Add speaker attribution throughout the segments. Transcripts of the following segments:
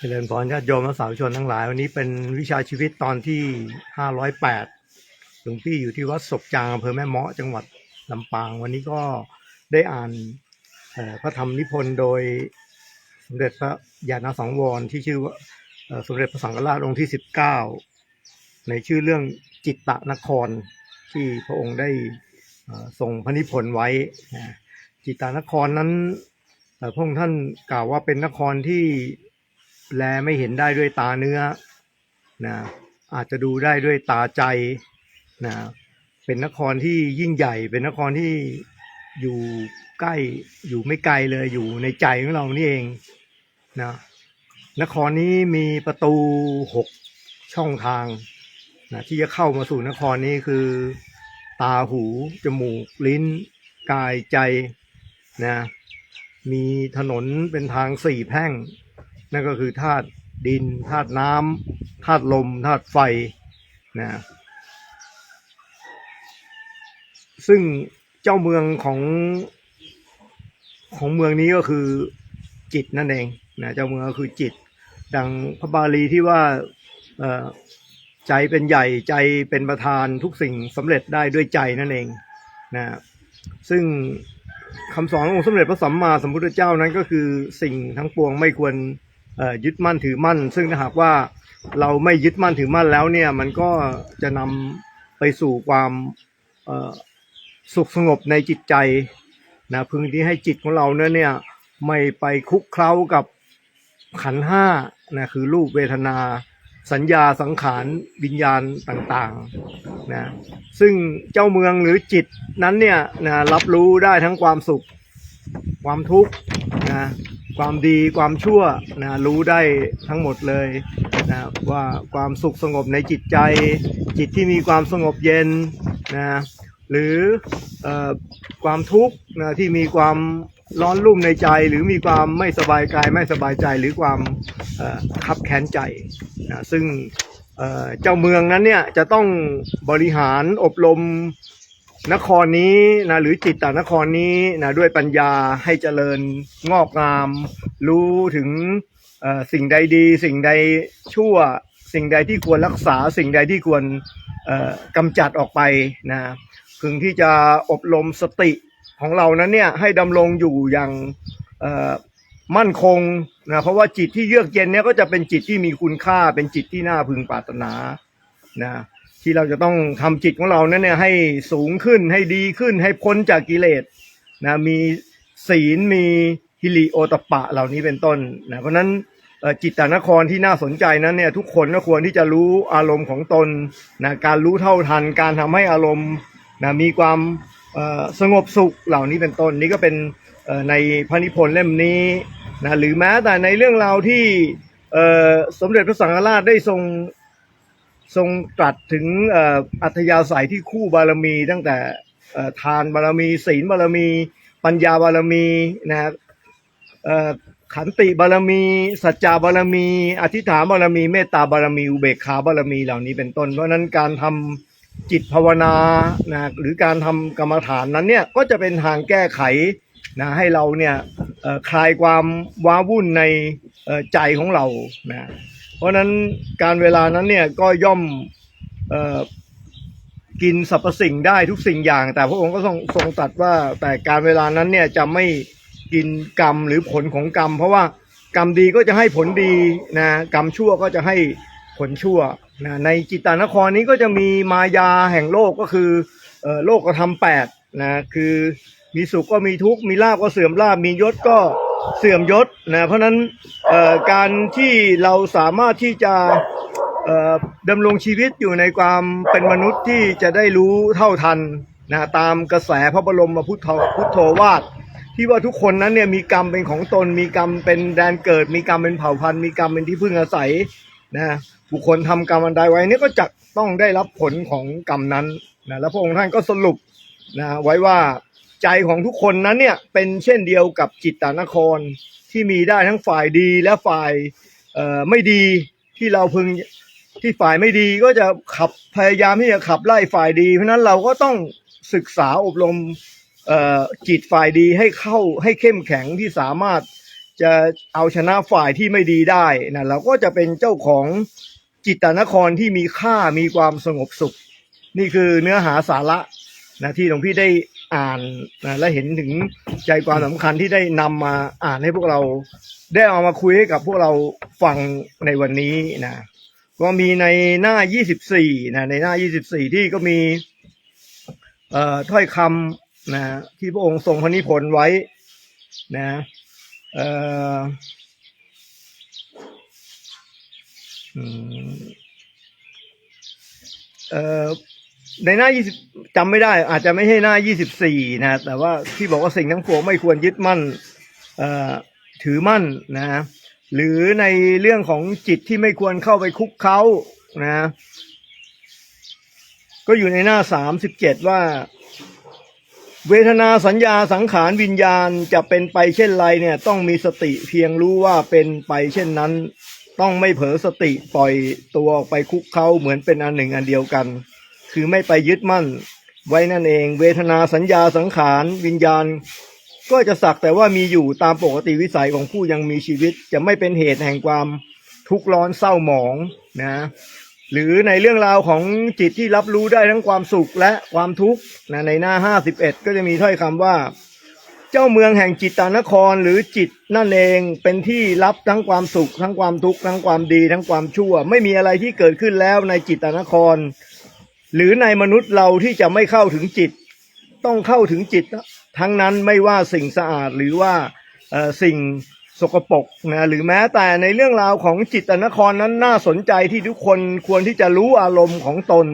Speaker 1: เจริญพรญาติโยมและสาธุชนทั้งหลาย วันนี้เป็นวิชาชีวิตตอนที่ 508 หลวงพี่อยู่ที่วัดศพจางอำเภอแม่เมาะจังหวัดลำปาง วันนี้ก็ได้อ่านพระธรรมนิพนธ์โดยสมเด็จพระญาณสังวรที่ชื่อว่าสมเด็จพระสังฆราชองค์ที่ 19 ในชื่อเรื่องจิตตะนครที่พระองค์ได้เอ่อทรงพระนิพนธ์ไว้ จิตตะนครนั้นพระองค์ท่านกล่าวว่าเป็นนครที่ แลไม่เห็นได้ด้วยตาเนื้อนะอาจจะดูได้ด้วยตาใจนะเป็นนครที่ยิ่งใหญ่ เป็นนครที่อยู่ใกล้อยู่ไม่ไกลเลยอยู่ในใจของเรานี่เองนะนครนี้มีประตูหกช่องทางนะที่จะเข้ามาสู่นครนี้คือ ตาหู จมูก ลิ้น กายใจนะมีถนนเป็นทางสี่แพร่ง นั่นก็คือธาตุดินธาตุน้ำธาตุลมธาตุไฟนะซึ่งเจ้าเมืองของของเมืองนี้ก็คือจิตนั่นเองนะเจ้าเมืองก็คือจิต ดังพระบาลีที่ว่าใจเป็นใหญ่ใจเป็นประธานทุกสิ่งสำเร็จได้ด้วยใจนั่นเองนะซึ่งคำสอนขององค์สมเด็จพระสัมมาสัมพุทธเจ้านั้นก็คือสิ่งทั้งปวงไม่ควร ยึดมั่นถือมั่น ซึ่งถ้าหากว่าเราไม่ยึดมั่นถือมั่นแล้วเนี่ยมันก็จะนำไปสู่ความสุขสงบในจิตใจนะพึงที่ให้จิตของเราเนี่ยเนี่ยไม่ไปคุกเคล้ากับขันห้านะคือรูปเวทนา สัญญาสังขารวิญญาณต่างๆนะซึ่งเจ้าเมืองหรือจิตนั้นเนี่ยนะรับรู้ได้ทั้งความสุขความทุกข์นะ ความดีความชั่วนะรู้ได้ทั้งหมดเลยนะว่าความสุขสงบในจิตใจ จิตที่มีความสงบเย็นนะหรืออความทุกข์นะที่มีความร้อนรุ่มในใจ หรือมีความไม่สบายกายไม่สบายใจหรือความขับแค้นใจนะซึ่งเจ้าเมืองนั้นเนี่ยจะต้องบริหารอบรม นครนี้นะหรือจิตตนครนี้นะด้วยปัญญาให้เจริญงอกงาม รู้ถึงสิ่งใดดี สิ่งใดชั่ว สิ่งใดที่ควรรักษา สิ่งใดที่ควรกำจัดออกไปนะพึงที่จะอบรมสติของเรานั้นเนี่ยให้ดำรงอยู่อย่างมั่นคงนะเพราะว่าจิตที่เยือกเย็นเนี่ยก็จะเป็นจิตที่มีคุณค่าเป็นจิตที่น่าพึงปรารถนานะ ที่เราจะต้องทำจิตของเรานั้นเนี่ยให้สูงขึ้นให้ดีขึ้นให้พ้นจากกิเลสนะมีศีลมีฮิริโอตปะเหล่านี้เป็นต้นนะเพราะนั้นจิตตนครที่น่าสนใจนั้นเนี่ยทุกคนก็ควรที่จะรู้อารมณ์ของตนนะการรู้เท่าทัน การทำให้อารมณ์นะมีความสงบสุขเหล่านี้เป็นต้นนี่ก็เป็นในพระนิพนธ์เล่มนี้นะหรือแม้แต่ในเรื่องราวที่สมเด็จพระสังฆราชได้ทรง ทรงตรัสถึงอัธยาศัยที่คู่บารมี ตั้งแต่ทานบารมี ศีลบารมี ปัญญาบารมีนะฮะเอ่อขันติบารมี สัจจาบารมี อธิษฐานบารมี เมตตาบารมี อุเบกขาบารมีเหล่านี้เป็นต้น เพราะนั้นการทำจิตภาวนานะหรือการทำกรรมฐานนั้นเนี่ยก็จะเป็นทางแก้ไขนะให้เราเนี่ยคลายความว้าวุ่นในใจของเรานะ เพราะนั้นการเวลานั้นเนี่ยก็ย่อมออกินสรรพสิ่งได้ทุกสิ่งอย่าง แต่พระองค์ก็ทรงทรงตรัสว่าแต่การเวลานั้นเนี่ยจะไม่กินกรรมหรือผลของกรรม เพราะว่ากรรมดีก็จะให้ผลดีนะกรรมชั่วก็จะให้ผลชั่วนะในจิตตานครนี้ก็จะมีมายาแห่งโลกก็คืออโลกกระทำแปดนะคือมีสุขก็มีทุกข์มีลาบก็เสื่อมลาบมียศก็ เสื่อมยศนะเพราะนั้นการที่เราสามารถที่จะดำรงชีวิตอยู่ในความเป็นมนุษย์ที่จะได้รู้เท่าทันนะตามกระแสพระบรมพุทธพุทโธวาทที่ว่าทุกคนนั้นเนี่ยมีกรรมเป็นของตน มีกรรมเป็นแดนเกิด มีกรรมเป็นเผ่าพันธุ์ มีกรรมเป็นที่พึ่งอาศัยนะบุคคลทำกรรมอันใดไว้เนี่ยก็จะต้องได้รับผลของกรรมนั้นนะแล้วพระองค์ท่านก็สรุปนะไว้ว่า ใจของทุกคนนั้นเนี่ยเป็นเช่นเดียวกับจิตตานครที่มีได้ทั้งฝ่ายดีและฝ่ายไม่ดีที่เราพึงที่ฝ่ายไม่ดีก็จะขับพยายามที่จะขับไล่ฝ่ายดี เพราะนั้นเราก็ต้องศึกษาอบรมจิตฝ่ายดีให้เข้าให้เข้มแข็งที่สามารถจะเอาชนะฝ่ายที่ไม่ดีได้นะเราก็จะเป็นเจ้าของจิตตนครที่มีค่ามีความสงบสุข นี่คือเนื้อหาสาระนะที่หลวงพี่ได้ อ่านนะและเห็นถึงใจความสำคัญที่ได้นำมาอ่านให้พวกเราได้เอามาคุยให้กับพวกเราฟังในวันนี้นะก็มีในหน้า 24นะในหน้า 24 ที่ก็มีเอ่อถ้อยคำนะที่พระองค์ทรงพระนิพนธ์ไว้นะเอ่อเอ่อ ในหน้า 20จำไม่ได้ อาจจะไม่ใช่หน้า 24 นะ แต่ว่าที่บอกว่าสิ่งทั้งปวงไม่ควรยึดมั่นเอ่อถือมั่นนะ หรือในเรื่องของจิตที่ไม่ควรเข้าไปคุกเขานะ ก็อยู่ในหน้า 37 ว่า เวทนาสัญญาสังขารวิญญาณจะเป็นไปเช่นไรเนี่ย ต้องมีสติเพียงรู้ว่าเป็นไปเช่นนั้น ต้องไม่เผลอสติปล่อยตัวออกไปคุกเขาเหมือนเป็นอันหนึ่งอันเดียวกัน คือไม่ไปยึดมั่น ไว้นั่นเอง เวทนาสัญญาสังขารวิญญาณ ก็จะสักแต่ว่ามีอยู่ตามปกติวิสัยของผู้ยังมีชีวิต จะไม่เป็นเหตุแห่งความทุกข์ร้อนเศร้าหมองนะหรือในเรื่องราวของจิตที่รับรู้ได้ทั้งความสุขและความทุกข์นะในหน้า51ก็จะมีถ้อยคำว่า เจ้าเมืองแห่งจิตตานครหรือจิตนั่นเองเป็นที่รับทั้งความสุข ทั้งความทุกข์ทั้งความดี ทั้งความชั่ว ไม่มีอะไรที่เกิดขึ้นแล้วในจิตตานคร หรือในมนุษย์เราที่จะไม่เข้าถึงจิต ต้องเข้าถึงจิต ทั้งนั้นไม่ว่าสิ่งสะอาดหรือว่าสิ่งสกปรกนะหรือแม้แต่ในเรื่องราวของจิตนครนั้นน่าสนใจที่ทุกคนควรที่จะรู้อารมณ์ของตน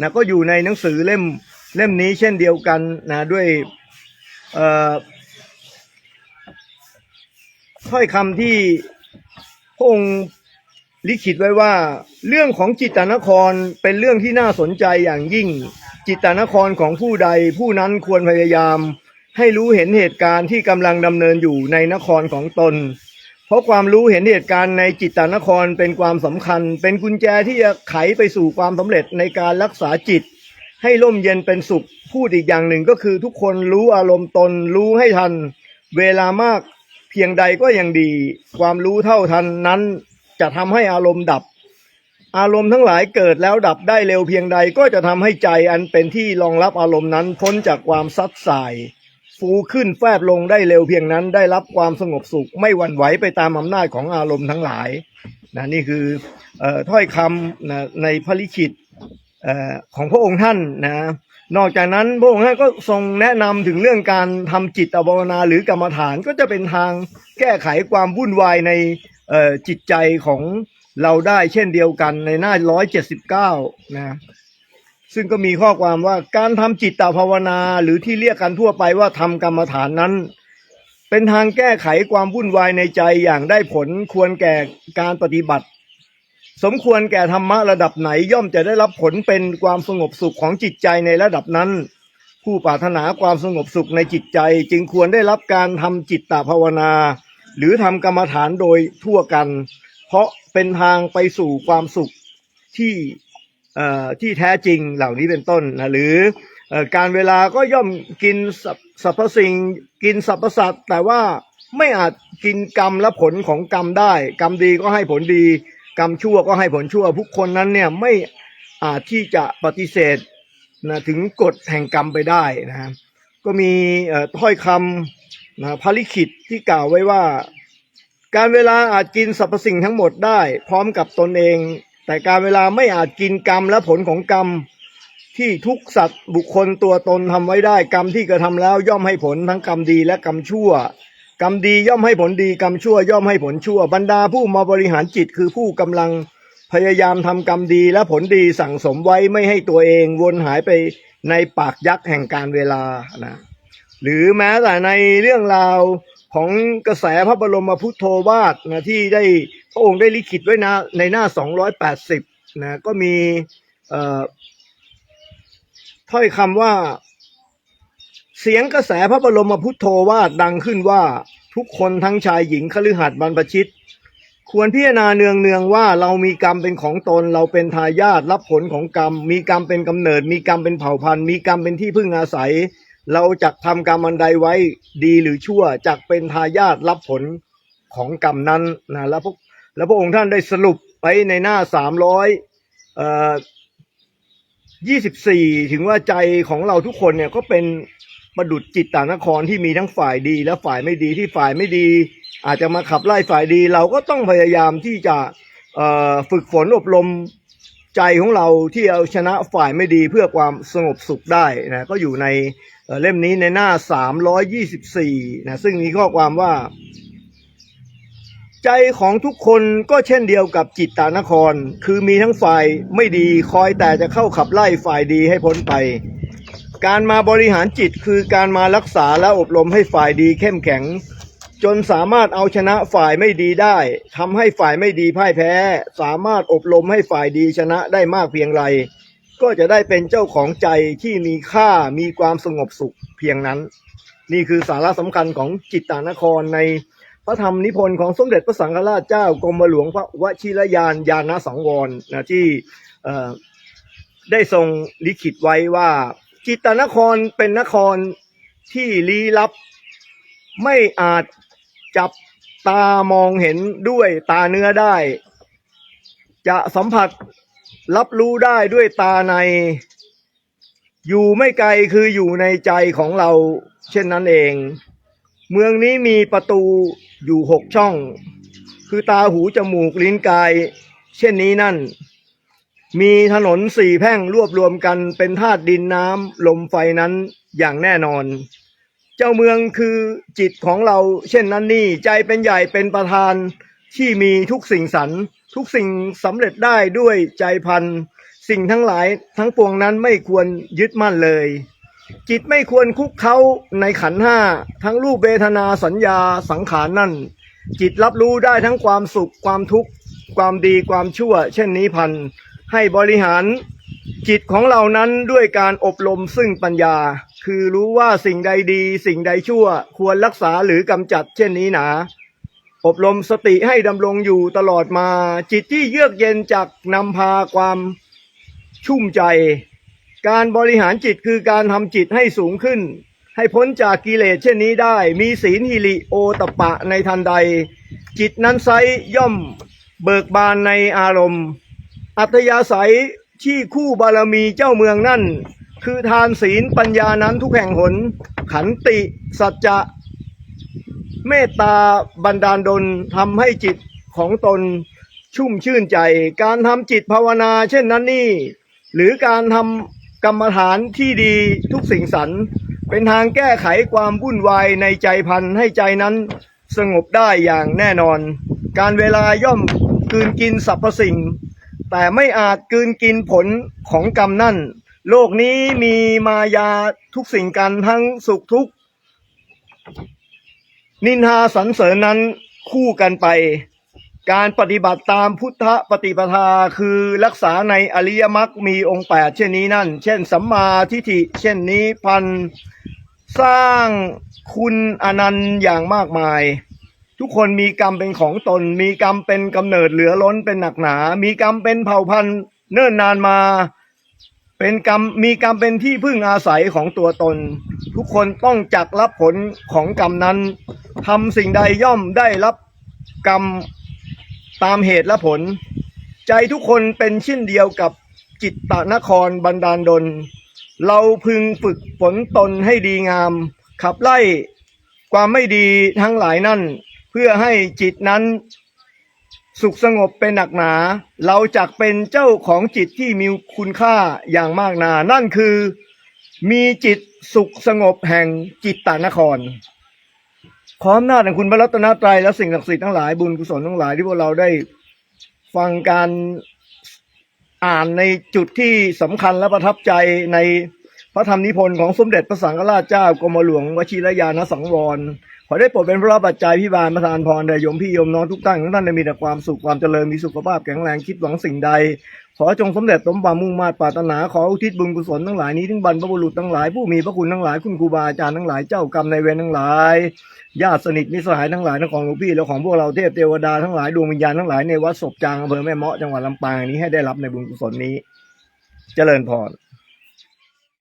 Speaker 1: นะก็อยู่ในหนังสือเล่มเล่มนี้เช่นเดียวกันนะด้วยค่อถ้อยคำที่พระองค์ ลิขิตไว้ว่า เรื่องของจิตตนครเป็นเรื่องที่น่าสนใจอย่างยิ่ง จิตตนครของผู้ใดผู้นั้นควรพยายาม ให้รู้เห็นเหตุการณ์ที่กำลังดำเนินอยู่ในนครของตน เพราะความรู้เห็นเหตุการณ์ในจิตตนครเป็นความสำคัญ เป็นกุญแจที่จะไขไปสู่ความสำเร็จในการรักษาจิต ให้ร่มเย็นเป็นสุขพูดอีกอย่างหนึ่งก็คือทุกคนรู้อารมณ์ตน รู้ให้ทัน เวลามากเพียงใดก็ยังดี ความรู้เท่าทันนั้น จะทำให้อารมณ์ดับ อารมณ์ทั้งหลายเกิดแล้วดับได้เร็วเพียงใดก็จะทำให้ใจอันเป็นที่รองรับอารมณ์นั้นพ้นจากความซัดสาย ฟูขึ้นแฟบลงได้เร็วเพียงนั้น ได้รับความสงบสุขไม่หวั่นไหวไปตามอำนาจของอารมณ์ทั้งหลายนะนี่คือออถ้อยคำนะในพระลิขิตออของพระองค์ท่านนะนอกจากนั้นพระองค์ท่านก็ทรงแนะนำถึงเรื่องการทำจิตอภาวนาหรือกรรมฐานก็จะเป็นทางแก้ไขความวุ่นวายใน จิตใจของเราได้เช่นเดียวกันในหน้า179นะซึ่งก็มีข้อความว่าการทำจิตตภาวนาหรือที่เรียกกันทั่วไปว่าทำกรรมฐานนั้น เป็นทางแก้ไขความวุ่นวายในใจอย่างได้ผลควรแก่การปฏิบัติ สมควรแก่ธรรมะระดับไหนย่อมจะได้รับผลเป็นความสงบสุขของจิตใจในระดับนั้น ผู้ปรารถนาความสงบสุขในจิตใจ จึงควรได้รับการทำจิตตภาวนา หรือทำกรรมฐานโดยทั่วกัน เพราะเป็นทางไปสู่ความสุขที่ที่แท้จริงเหล่านี้เป็นต้นนะหรืออการเวลาก็ย่อมกินสรรสรรพสิ่งกินสรรพสัตว์แต่ว่าไม่อาจกินกรรมและผลของกรรมได้ กรรมดีก็ให้ผลดี กรรมชั่วก็ให้ผลชั่ว ทุกคนนั้นเนี่ยไม่อาจที่จะปฏิเสธนะถึงกฎแห่งกรรมไปได้นะก็มีถ้อยคำ นะพระลิขิตที่กล่าวไว้ว่า การเวลาอาจกินสรรพสิ่งทั้งหมดได้ พร้อมกับตนเอง แต่การเวลาไม่อาจกินกรรมและผลของกรรม ที่ทุกสัตว์บุคคลตัวตนทำไว้ได้ กรรมที่กระทำแล้วย่อมให้ผลทั้งกรรมดีและกรรมชั่ว กรรมดีย่อมให้ผลดีกรรมชั่ว ย่อมให้ผลชั่ว บรรดาผู้มาบริหารจิตคือผู้กำลังพยายามทำกรรมดีและผลดีสั่งสมไว้ไม่ให้ตัวเองวนหายไปในปากยักษ์แห่งการเวลานะ หรือแม้แต่ในเรื่องราวของกระแสพระบรมพุทโธวาทนะที่ได้พระองค์ได้ลิขิตไว้นะในหน้า 280นะก็มีเอ่อถ้อยคำว่า เสียงกระแสพระบรมพุทโธวาทดังขึ้นว่าทุกคนทั้งชายหญิงคฤหัสถ์บรรพชิต ควรพิจารณาเนืองเนืองๆว่าเรามีกรรมเป็นของตนเราเป็นทายาทรับผลของกรรม มีกรรมเป็นกำเนิด มีกรรมเป็นเผ่าพันธุ์ มีกรรมเป็นที่พึ่งอาศัย เราจักทำกรรมอันใดไว้ดีหรือชั่วจักเป็นทายาทรับผลของกรรมนั้นนะแล้วพวกแล้วพระองค์ท่านได้สรุปไว้ในหน้าสามร้อยยี่สิบสี่ถึงว่าใจของเราทุกคนเนี่ยก็เป็นประดุจจิตตานครที่มีทั้งฝ่ายดีและฝ่ายไม่ดีที่ฝ่ายไม่ดี อาจจะมาขับไล่ฝ่ายดี เราก็ต้องพยายามที่จะฝึกฝนอบรมใจของเราที่เอาชนะฝ่ายไม่ดีเพื่อความสงบสุขได้นะก็อยู่ใน เล่มนี้ในหน้า 324 นะ ซึ่งมีข้อความว่า ใจของทุกคนก็เช่นเดียวกับจิตตานคร คือมีทั้งฝ่ายไม่ดีคอยแต่จะเข้าขับไล่ฝ่ายดีให้พ้นไป การมาบริหารจิตคือการมารักษาและอบรมให้ฝ่ายดีเข้มแข็ง จนสามารถเอาชนะฝ่ายไม่ดีได้ทำให้ฝ่ายไม่ดีพ่ายแพ้ สามารถอบรมให้ฝ่ายดีชนะได้มากเพียงไร ก็จะได้เป็นเจ้าของใจที่มีค่ามีความสงบสุขเพียงนั้น นี่คือสาระสำคัญของจิตตานครในพระธรรมนิพนธ์ของสมเด็จพระสังฆราชเจ้ากรมหลวงพระวชิรยานยาณสังวรนะที่ได้ทรงลิขิตไว้ว่า จิตตานครเป็นนครที่ลี้ลับ ไม่อาจจับตามองเห็นด้วยตาเนื้อได้ จะสัมผัส รับรู้ได้ด้วยตาใน อยู่ไม่ไกลคืออยู่ในใจของเรา เช่นนั้นเอง เมืองนี้มีประตูอยู่หกช่อง คือตาหูจมูกลิ้นกาย เช่นนี้นั่น มีถนนสี่แพ่งรวบรวมกันเป็นธาตุดินน้ำลมไฟนั้นอย่างแน่นอน เจ้าเมืองคือจิตของเรา เช่นนั้นนี่ใจเป็นใหญ่เป็นประธานที่มีทุกสิ่งสรร ทุกสิ่งสำเร็จได้ด้วยใจพันสิ่งทั้งหลายทั้งปวงนั้นไม่ควรยึดมั่นเลย จิตไม่ควรคุกเขาในขันห้าทั้งรูปเวทนาสัญญาสังขารนั่น จิตรับรู้ได้ทั้งความสุขความทุกข์ความดีความชั่ว เช่นนี้พันให้บริหารจิตของเรานั้นด้วยการอบรมซึ่งปัญญา คือรู้ว่าสิ่งใดดี สิ่งใดชั่ว ควรรักษาหรือกำจัดเช่นนี้หนา อบรมสติให้ดำรงอยู่ตลอดมา จิตที่เยือกเย็นจากนำพาความชุ่มใจ การบริหารจิตคือการทำจิตให้สูงขึ้น ให้พ้นจากกิเลสเช่นนี้ได้ มีศีลหิริโอตปปะในทันใด จิตนั้นไซย่อมเบิกบานในอารมณ์ อัธยาศัยที่คู่บารมีเจ้าเมืองนั่น คือทานศีลปัญญานั้นทุกแห่งหน ขันติ สัจจะ เมตตาบันดาลดลทำให้จิตของตนชุ่มชื่นใจ การทำจิตภาวนาเช่นนั้นนี่ หรือการทำกรรมฐานที่ดีทุกสิ่งสรรเป็นทางแก้ไขความวุ่นวายในใจพันให้ใจนั้นสงบได้อย่างแน่นอน การเวลาย่อมกืนกินสรรพสิ่ง แต่ไม่อาจกืนกินผลของกรรมนั่น โลกนี้มีมายาทุกสิ่งกันทั้งสุขทุกข์ นินทาสรรเสริญนั้นคู่กันไป การปฏิบัติตามพุทธปฏิปทาคือรักษาในอริยมรรคมีองค์แปดเช่นนี้นั่น เช่นสัมมาทิฏฐิเช่นนี้พันสร้างคุณอนันต์อย่างมากมาย ทุกคนมีกรรมเป็นของตน มีกรรมเป็นกำเนิดเหลือล้นเป็นหนักหนา มีกรรมเป็นเผ่าพันธุ์เนิ่นนานมาเป็นกรรมมีกรรมเป็นที่พึ่งอาศัยของตัวตน ทุกคนต้องจักรับผลของกรรมนั้น ทำสิ่งใดย่อมได้รับกรรมตามเหตุและผล ใจทุกคนเป็นเช่นเดียวกับจิตตนครบันดาลดล เราพึงฝึกฝนตนให้ดีงาม ขับไล่ความไม่ดีทั้งหลายนั่น เพื่อให้จิตนั้น สุขสงบเป็นหนักหนา เราจักเป็นเจ้าของจิตที่มีคุณค่าอย่างมากนา นั่นคือมีจิตสุขสงบแห่งจิตตานคร ขออำนาจแห่งคุณพระรัตนตรัยและสิ่งศักดิ์สิทธิ์ทั้งหลายบุญกุศลทั้งหลายที่พวกเราได้ฟังการอ่านในจุดที่สำคัญและประทับใจใน พระธรรมนิพนธ์ของสมเด็จพระสังฆราชเจ้ากรมหลวงวชิรยานสังวร ขอได้โปรดเป็นพระปัจจัยพิบาลประทานพรแด่โยมพี่โยมน้องทุกท่านทุกท่านได้มีแต่ความสุขความเจริญมีสุขภาพแข็งแรงคิดหวังสิ่งใด ขอจงสำเร็จสมความมุ่งมา่ปรารถนาขออุทิศบุญกุศลทั้งหลายนี้ถึงบรรพบุรุษทั้งหลายผู้มีพระคุณทั้งหลายคุณครูบาอาจารย์ทั้งหลายเจ้ากรรมนายเวรทั้งหลายญาติสนิทมิตรสหายทั้งหลายทั้งของหลวงพี่และของพวกเราเทพเทวดาทั้งหลายดวงวิญญาณทั้งหลายในวัดศพจางอำเภอแม่เมาะจังหวัดลำปางนี้ให้ได้รับในบุญกุศลนี้ เจริญพร